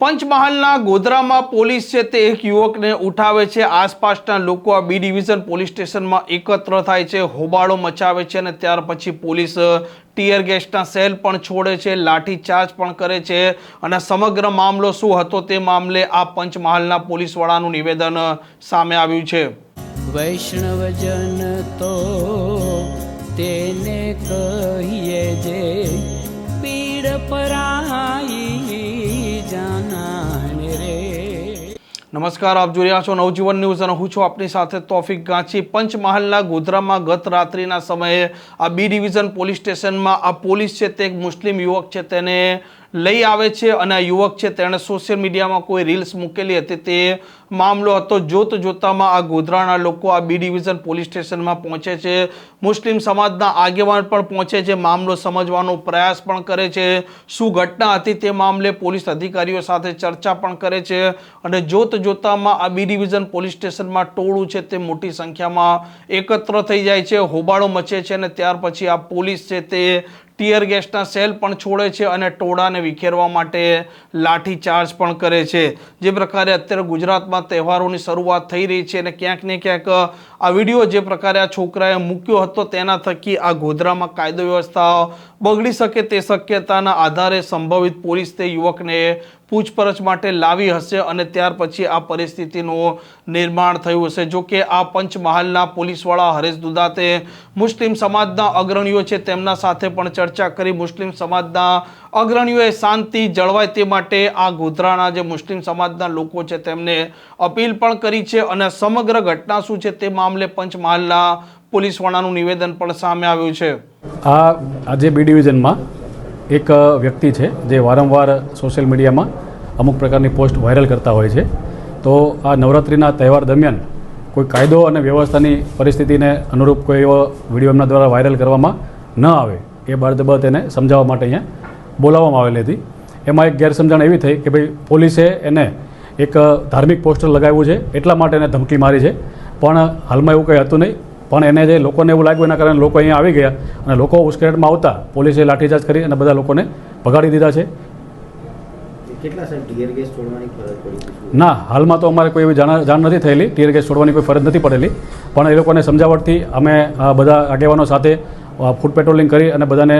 પંચમહાલના ગોધરામાં પોલીસ છે તે એક યુવકને ઉઠાવે છે. આસપાસના લોકો આ બી ડિવિઝન પોલીસ સ્ટેશનમાં એકત્ર થાય છે, હોબાળો મચાવે છે અને ત્યાર પછી પોલીસ ટીયર ગેસના સેલ પણ છોડે છે લાઠી ચાર્જ પણ કરે છે અને સમગ્ર મામલો શું હતો તે મામલે આ પંચમહાલના પોલીસવાળાનું નિવેદન સામે આવ્યું છે. વૈષ્ણવજન તો તેને કહીએ નમસ્કાર, આપ જોઈ રહ્યા છો નવજીવન ન્યૂઝ અને હું છું આપની સાથે તોફિક ગાંચી. પંચમહાલના ગોધરામાં ગત રાત્રિના સમયે આ બી ડિવિઝન પોલીસ સ્ટેશનમાં આ પોલીસ છે તે એક મુસ્લિમ યુવક છે તેને લઈ આવે છે અને આ યુવક છે તેણે સોશિયલ મીડિયામાં કોઈ રીલ્સ મૂકેલી હતી. તે મામલો હતો જોત જોતામાં આ ગોધરાના લોકો આ બી ડિવિઝન પોલીસ સ્ટેશનમાં પહોંચે છે. મુસ્લિમ સમાજના આગેવાન પણ પહોંચે છે. મામલો સમજવાનો પ્રયાસ પણ કરે છે. શું ઘટના હતી તે મામલે પોલીસ અધિકારીઓ સાથે ચર્ચા પણ કરે છે અને જોત જોતામાં આ બી ડિવિઝન પોલીસ સ્ટેશનમાં ટોળું છે તે મોટી સંખ્યામાં એકત્ર થઈ જાય છે. હોબાળો મચે છે અને ત્યાર પછી આ પોલીસ છે તે ટીયર ગેસના સેલ પણ છોડે છે અને ટોળાને વિખેરવા માટે લાઠી ચાર્જ પણ કરે છે. જે પ્રકારે અત્યારે ગુજરાતમાં તહેવારોની શરૂઆત થઈ રહી છે અને ક્યાંક ને ક્યાંક, આ વીડિયો જે પ્રકારે આ છોકરાએ મૂક્યો હતો તેના થકી આ ગોધરામાં કાયદો વ્યવસ્થા બગડી શકે તે શક્યતાના આધારે સંભવિત પોલીસ તે યુવકને પૂછપરછ માટે લાવી હશે અને ત્યાર પછી આ પરિસ્થિતિનું નિર્માણ થયું હશે. જો કે આ પંચમહાલના પોલીસવાળા હરેશ દુદાતે મુસ્લિમ સમાજના અગ્રણીઓ છે તેમના સાથે પણ ચર્ચા કરી. મુસ્લિમ સમાજના અગ્રણીઓએ શાંતિ જળવાય તે માટે આ ગોધરાના જે મુસ્લિમ સમાજના લોકો છે તેમને અપીલ પણ કરી છે અને સમગ્ર ઘટના શું છે તે મામલે પંચમહાલના પોલીસવાળાનું નિવેદન પણ સામે આવ્યું છે. આ આજે બી ડિવિઝનમાં એક વ્યક્તિ છે જે વારંવાર સોશિયલ મીડિયામાં અમુક પ્રકારની પોસ્ટ વાયરલ કરતા હોય છે. તો આ નવરાત્રિના તહેવાર દરમિયાન કોઈ કાયદો અને વ્યવસ્થાની પરિસ્થિતિને અનુરૂપ કોઈ એવો વીડિયો એમના દ્વારા વાયરલ કરવામાં ન આવે એ બાબત એને સમજાવવા માટે અહીંયા બોલાવવામાં આવેલી હતી. એમાં એક ગેરસમજણ એવી થઈ કે ભાઈ પોલીસે એને એક ધાર્મિક પોસ્ટર લગાવ્યું છે, એટલા માટે એને ધમકી મારી છે. પણ હાલમાં એવું કંઈ હતું નહીં. પણ એને જે લોકોને એવું લાગ્યું એના કારણે લોકો અહીંયા આવી ગયા અને લોકો ઉશ્કેરટમાં આવતા. પોલીસે લાઠીચાર્જ કરી અને બધા લોકોને ભગાડી દીધા છે. ના હાલમાં તો અમારે કોઈ એવી જાણ જાણ નથી થયેલી. ટીયર ગેસ છોડવાની કોઈ ફરજ નથી પડેલી. પણ એ લોકોને સમજાવટથી અમે બધા આગેવાનો સાથે ફૂડ પેટ્રોલિંગ કરી અને બધાને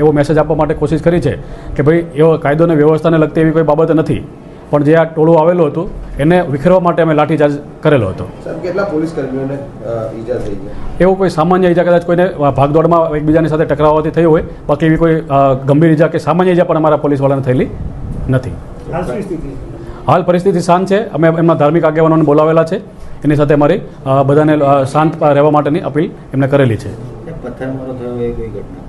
એવો મેસેજ આપવા માટે કોશિશ કરી છે કે ભાઈ એવો કાયદો અને વ્યવસ્થાને લગતી એવી કોઈ બાબત નથી. પણ જે આ ટોળું આવેલું હતું એને વિખેરવા માટે અમે લાઠીચાર્જ કરેલો હતો. કેટલા પોલીસ કર્મીઓને ઈજા થઈ છે? એવું કોઈ સામાન્ય ઈજા કદાચ કોઈને ભાગદોડમાં એકબીજાની સાથે ટકરાવવાથી થઈ હોય બાકી એવી કોઈ ગંભીર ઈજા કે સામાન્ય ઈજા પણ અમારા પોલીસવાળાને થયેલી નથી. હાલ પરિસ્થિતિ શાંત છે. અમે એમના ધાર્મિક આગેવાનોને બોલાવેલા છે. એની સાથે અમારી બધાને શાંત રહેવા માટેની અપીલ એમને કરેલી છે. પથ્થરમારો થયો એ કોઈ ઘટના?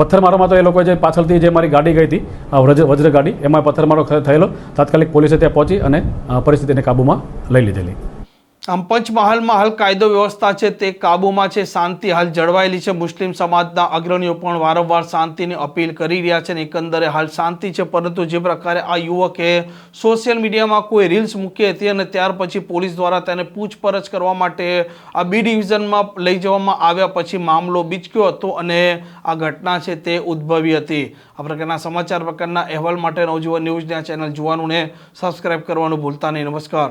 પથ્થરમારોમાં તો એ લોકો જે પાછળથી જે મારી ગાડી ગઈ હતી વજ્ર વજ્ર ગાડી એમાં પથ્થરમારો થયેલો. તાત્કાલિક પોલીસે ત્યાં પહોંચી અને પરિસ્થિતિને કાબૂમાં લઈ લીધેલી. આમ પંચમહાલમાં હાલ કાયદો વ્યવસ્થા છે, તે કાબૂમાં છે, શાંતિ હાલ જળવાયેલી છે. મુસ્લિમ સમાજના અગ્રણીઓ પણ વારંવાર શાંતિની અપીલ કરી રહ્યા છે અને એકંદરે હાલ શાંતિ છે, પરંતુ જે પ્રકારે આ યુવકે સોશિયલ મીડિયામાં કોઈ રીલ્સ મૂકી હતી અને ત્યાર પછી પોલીસ દ્વારા તેને પૂછપરછ કરવા માટે આ બી ડિવિઝનમાં લઈ જવામાં આવ્યા પછી મામલો બીચક્યો હતો અને આ ઘટના છે, તે ઉદ્ભવી હતી. આ પ્રકારના સમાચાર પ્રકારના અહેવાલ માટે નવજીવન ન્યૂઝની આ ચેનલ જોવાનું ને સબસ્ક્રાઇબ કરવાનું ભૂલતા નહીં. નમસ્કાર.